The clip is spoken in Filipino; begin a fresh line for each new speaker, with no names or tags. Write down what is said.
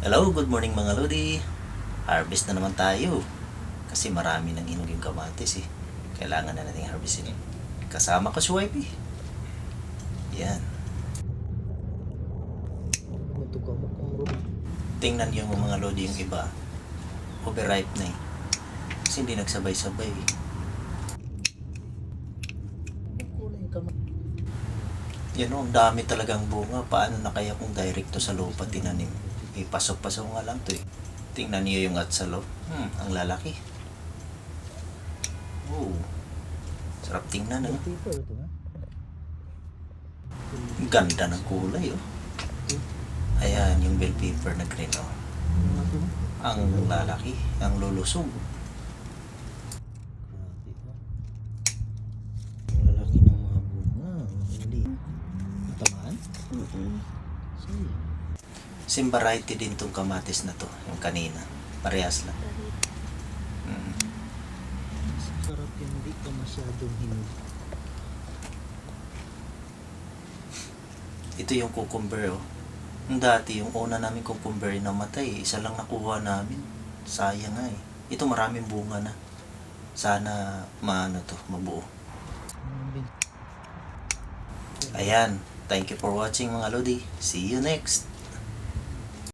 Hello, good morning mga Lodi. Harvest na naman tayo. Kasi marami nang hinog yung kamatis eh. Kailangan na natin harvestin. Kasama ko si Wifey. Yan. Tingnan yung mga Lodi yung iba. Overripe na eh. Kasi hindi nagsabay-sabay eh. Yan o, ang dami talagang bunga. Paano na kaya kung direkto sa lupa tinanim? Ipasok-pasok nga lang to eh. Tingnan niyo yung atsalo. Hmm, ang lalaki. Oh. Sarap tingnan ano.
Paper.
Ang Ganda ng kulay oh. Ayan, yung bell pepper na green oh. Ang lalaki, ang lulusog.
Grabe ha. Ang lalaki ng mga bunga. Hindi. Tamaan? Sige.
Same variety din tong kamatis na to, yung kanina. Parehas lang. Mm.
Sarap yung hindi ka masyadong hinog.
Ito yung cucumber oh. Yung dati, yung una namin cucumber na matay, isa lang nakuha namin. Sayang nga eh. Ito maraming bunga na. Sana maano to, mabuo. Ayan. Thank you for watching mga Lodi. See you next.